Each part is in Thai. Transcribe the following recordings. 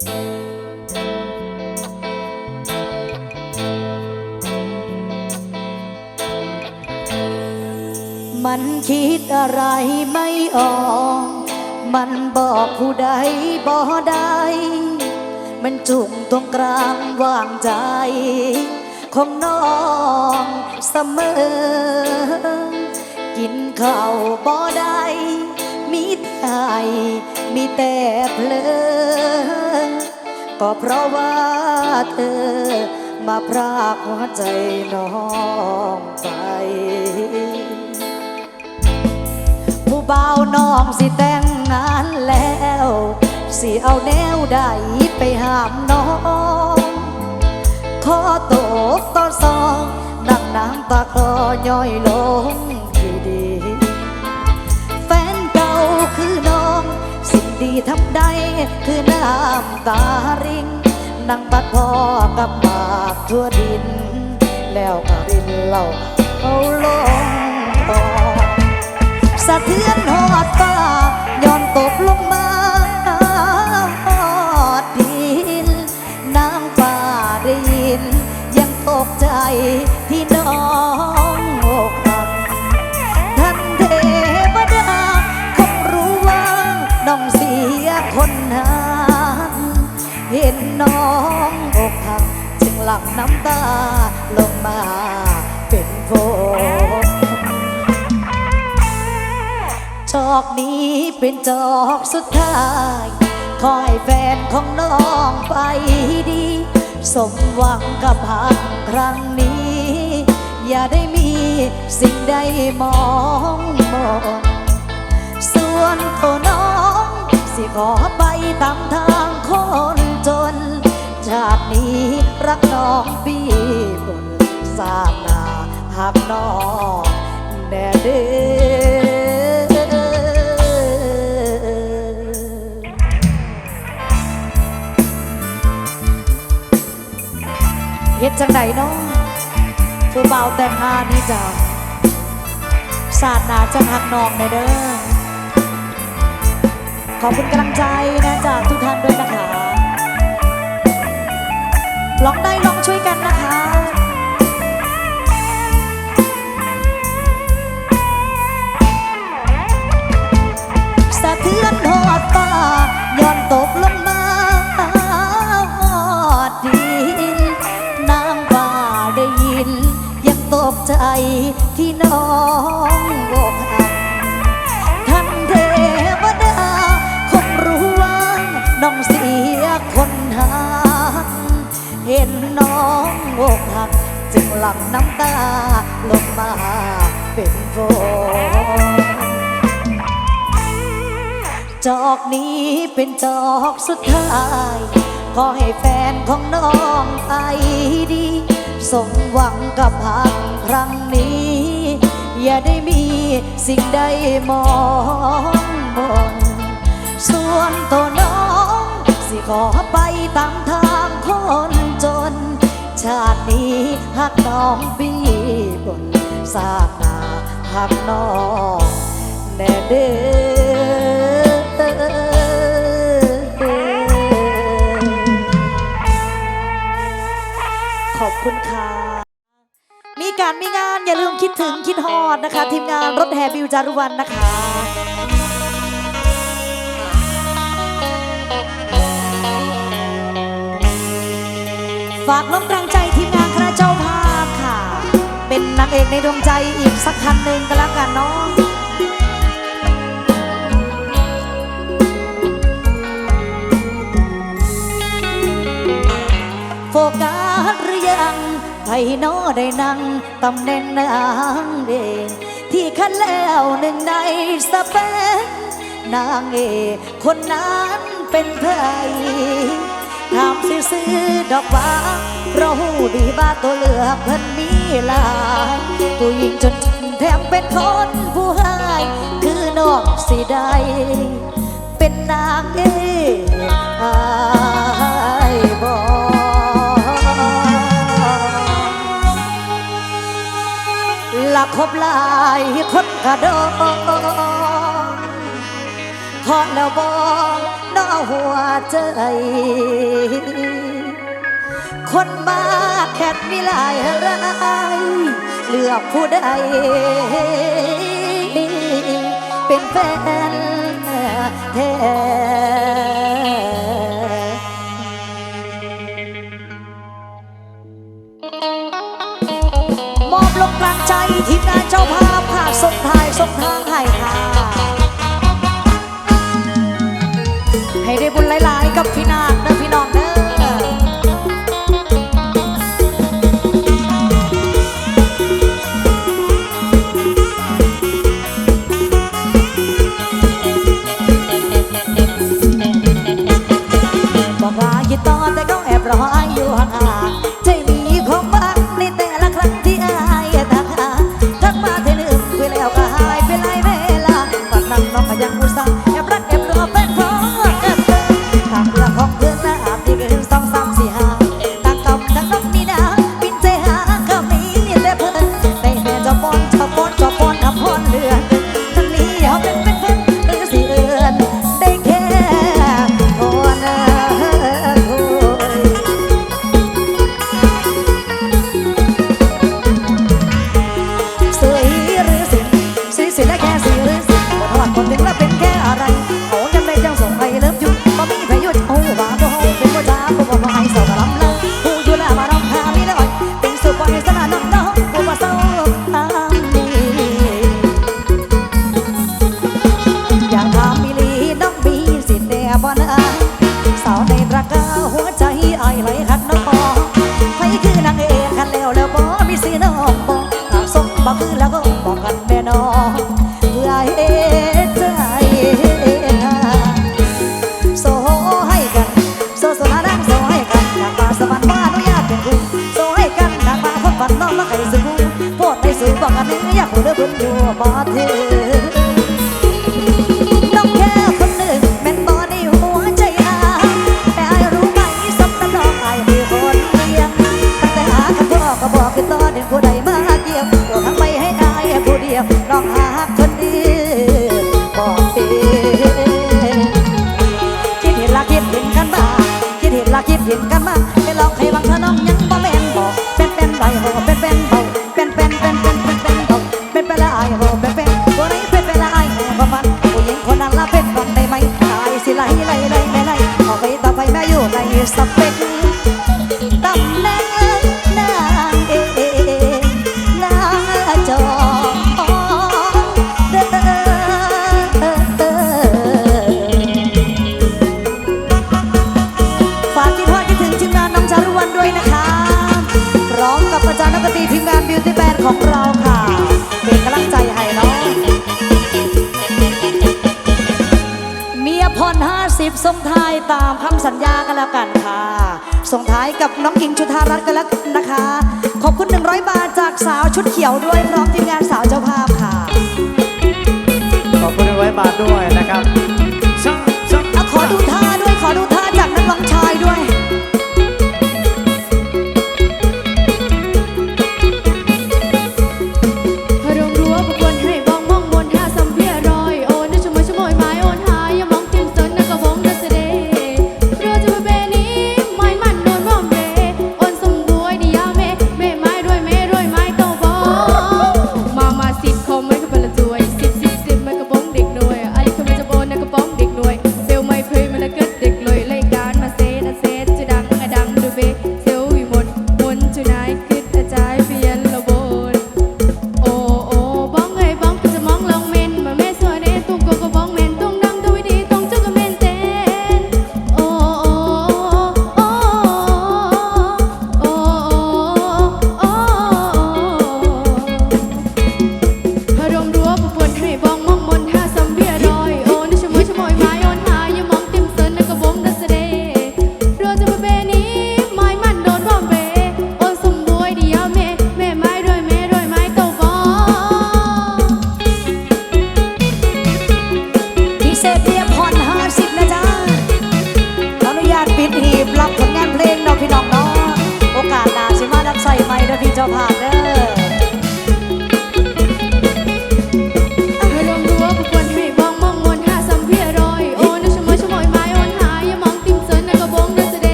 มันคิดอะไรไม่ออก มันบอกผู้ใดบ่ได้ มันจุกตรงกลางว่างใจ ของน้องเสมอ กินข้าวบ่ได้ มีแต่มีแต่เพลอ ก็เพราะว่าเธอ มาพรากหัวใจน้องไป ผู้บ่าวน้องสิแต่งงานแล้ว สิเอาแนวใดไปห้ามน้องขอตกต่อสองนังน้ำตาคลอย่อยลงอยู่ดี ทำได้คือน้ำตาริงนั่งบัดพอกับหมากทั่วดิน แล้วก็รินเหล่าเอาลงต่อสะเทือนหอดฟ้า เป็นจอกสุดท้ายคอยแฟนของน้องไปดี สมหวังกับหักครั้งนี้ อย่าได้มีสิ่งใดมองมนส่วนตัวน้อง สิขอไปตามทางคนจน ชาตินี้รักน้องพี่บนสานาหักน้องแน่เด้อ เฮ็ดจังใดเนาะผู้เบาแต่งงานนี่จ้าศาสนาจะหักนองในเด้อ ขอบคุณกำลังใจนะจากทุกท่านด้วยนะคะลองได้ลองช่วยกันนะคะสะเทือนหอดฟ้าย้อนตกลง ที่น้องอกหักท่านเทวดาคงรู้ว่าน้องเสียคนหาเห็นน้องอกหักจึงหลั่งน้ำตาลงมาเป็นฝนจอกนี้เป็นจอกสุดท้ายขอให้แฟนของน้องไปดี สมหวังกับหัก ครั้งนี้ อย่าได้มีสิ่งใดมองมนส่วนตัวน้อง สิขอไปตามทางคนจน ชาตินี้หักน้องปีบนสร้าหนาหักน้องแน่เด้อ การมีงานอย่าลืมคิดถึงคิดฮอดนะคะ ทีมงานรถแห่บิวจารุวันนะคะฝากน้องกลางใจทีมงานคณะเจ้าภาพค่ะ เป็นนางเอกในดวงใจอีกสักคันหนึ่งก็แล้วกันเนาะ นอได้นั่งตำแหน่งนางเอกที่คันแล้วหนึ่งในสเปนนางเอกคนนั้นเป็นใครถามซื้อดอกว่าเราหูดีบ้าตัวเลือกเพิ่นมีหลายผู้หญิงจนแถมเป็นคนผู้ให้คือนองสิได้เป็นนางเอก คบหลายคนกระโดดขอแล้วบอกน้อหัวใจ คนมาแคทมีหลายรายเลือกผู้ใดเป็นแฟนแท้ จทีมงานเจ้าภาพค่ะส่งทายส่งทางให้ค่ะ ให้ได้บุญหลาย ๆ กับพี่นาค กับน้องหญิงชุธารัตน์กันแล้วนะคะ ขอบคุณ 100 บาทจากสาวชุดเขียวด้วยพร้อมทีมงานสาวเจ้าภาพค่ะ ขอบคุณร้อบาทด้วย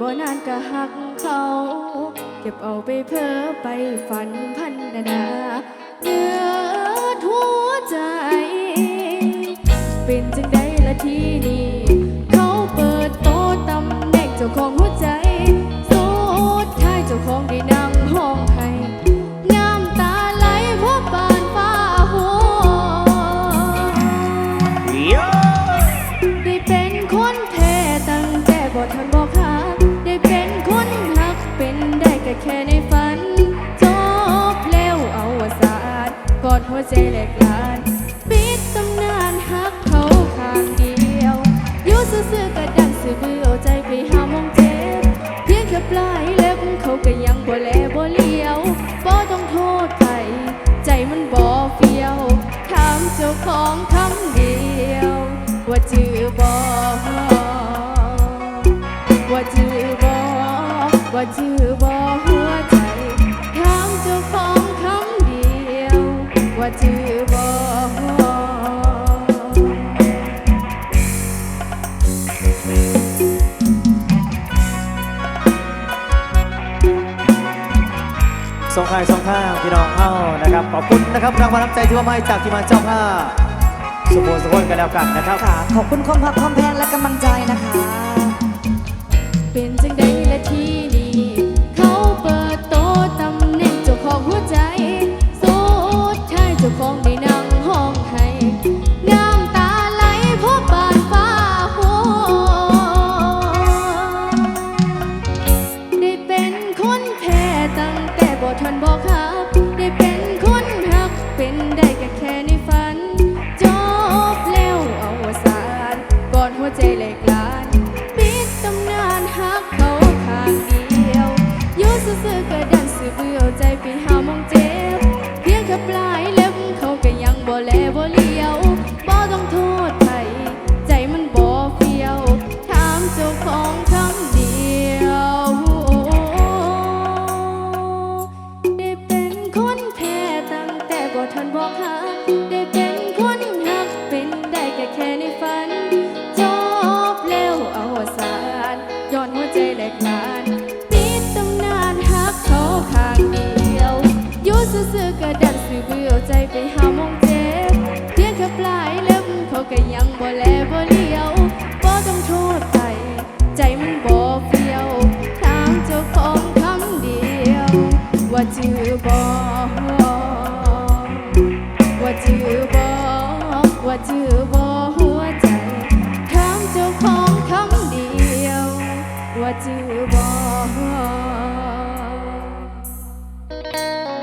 บ่นานก็หักเขา เก็บเอาไปเพ้อไปฝันพันนานาเนื้อหัวใจ เป็นจังใดละทีนี้เขาเปิดโตะตำแหน่งเจ้าของหัวใจสุดท้ายเจ้าของดิน นะครับ ขอบคุณนะครับรางวัลน้ำใจที่ว่ามาให้จากทีมงานเจ้าภาพสุโขสุขนกันแล้วกันนะครับ ค่ะ ขอบคุณความพักความแพงและกำลังใจนะคะ เป็นจังใดละทีนี้ เขาเปิดโตะตำแหน่งเจ้าของหัวใจ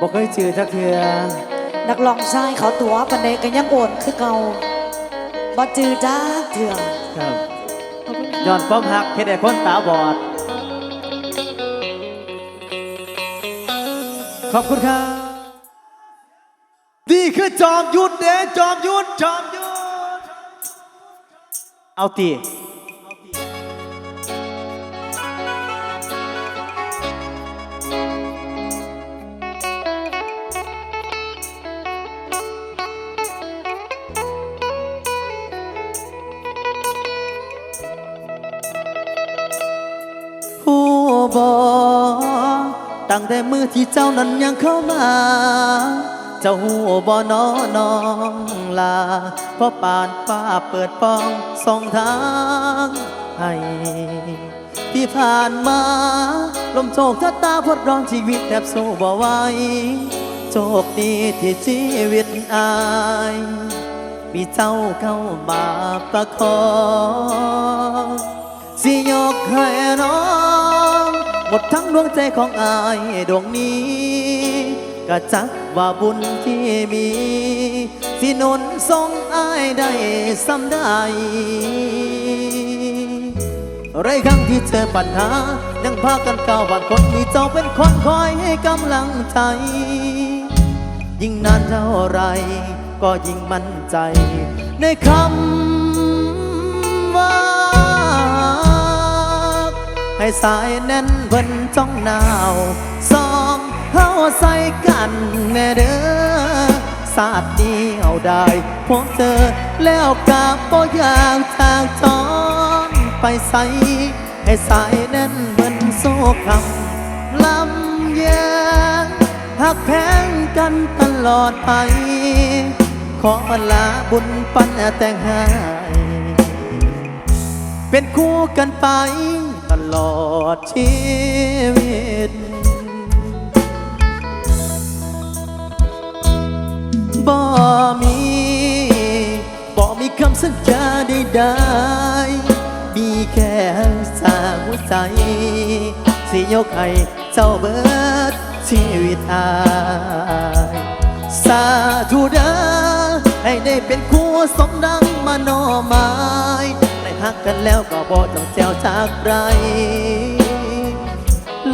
บอกเคยเจอจักเทือนักร้องชายเขาตัวปันเดกันยังโอนคือเก่าบ่จือจ้าเถื่อครับย้อนป้อมหักเฮ็ดให้คนตาบอด ขอบคุณครับนี่คือจอมยุทธเด้จอมยุทธจอมยุทธเอาตี บอตั้งแต่มือที่เจ้านั้นยังเข้ามา เจ้าหูบอนอน้องลา เพราะปานฟ้าเปิดป้องส่องทางให้ที่ผ่านมา ลมโชคชะตาพดร้องชีวิตแทบสู้บ่ไหวโชคดีที่ชีวิตอาย มีเจ้าเข้ามาประคองสิยกให้น้อง หมดทั้งดวงใจของอายดวงนี้ก็จักว่าบุญที่มี สินุนทรงอายได้สำได้ไรครั้งที่เจอปัญหา ยังพากันก้าวผ่านคนมีเจ้าเป็นคนคอยให้กำลังใจ ยิ่งนานเท่าไร ก็ยิ่งมั่นใจ ในคำว่า ให้สายแน่นเพิ่นจ้องหนาวสองเฮาใส่กันแน่เด้อศาสตร์นี้เอาได้พบเจอแล้วกาบบ่อยากทางทอนไปใส่ให้สายแน่นเพิ่นโซ่คำลำแยงหักแพงกันตลอดไป ขอลาบุญปันแต่งให้เป็นคู่กันไป ลอดชีวิต บ่มี บ่มีคำสัญญาใดๆมีแค่สางหัวใจ สิยกให้เจ้าเบิดชีวิตอายสาธุเด้อให้ได้เป็นคู่สมดังมโนหมาย ฮักกันแล้วก็บ่ต้องแจวจากไร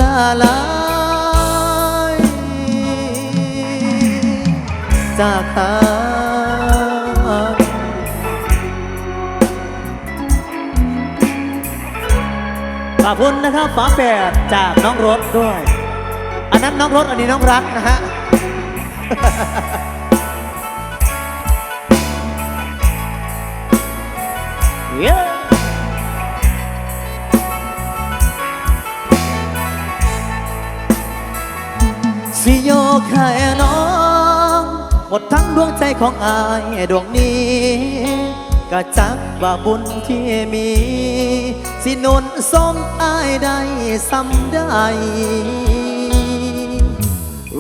ลาลายจากหาขอบคุณนะครับฝาแฝดจากน้องรถด้วย อันนั้นน้องรถอันนี้น้องรักนะฮะเย้ สิโยกให้น้อง หมดทั้งดวงใจของอายดวงนี้ก็จักว่าบุญที่มี สินุนทรงอายได้ซ้ำได้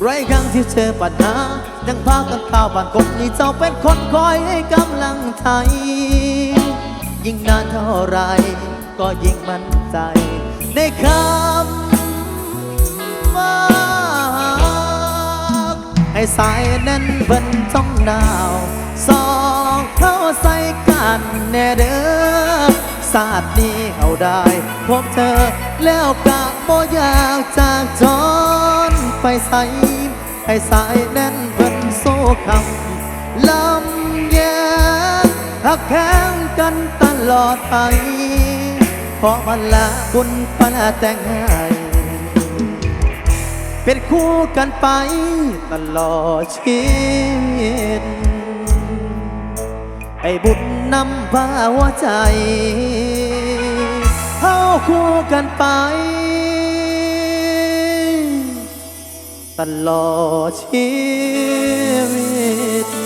ไรครั้งที่เจอปัญหายังพากันข้าวบ้านกบนี่เจ้าเป็นคนคอยให้กำลังใจยิ่งนานเท่าไร ก็ยิ่งมั่นใจ ในคำว่า ให้สายนั้นเบิ่นจ้องดาว สองเข้าใส่กันแน่เด้อศาสตร์นี้เอาได้พบเธอแล้วกะบ่อยากจากจรไปใส่ให้สายนั้นเบิ่นโซ่คำลำแยงหักแข้งกันตลอดไปเพราะมันละบุญปันแต่งให้ เป็นคู่กันไปตลอดชีวิตไอ้บุญนำพาหัวใจเข้าคู่กันไป ตลอดชีวิต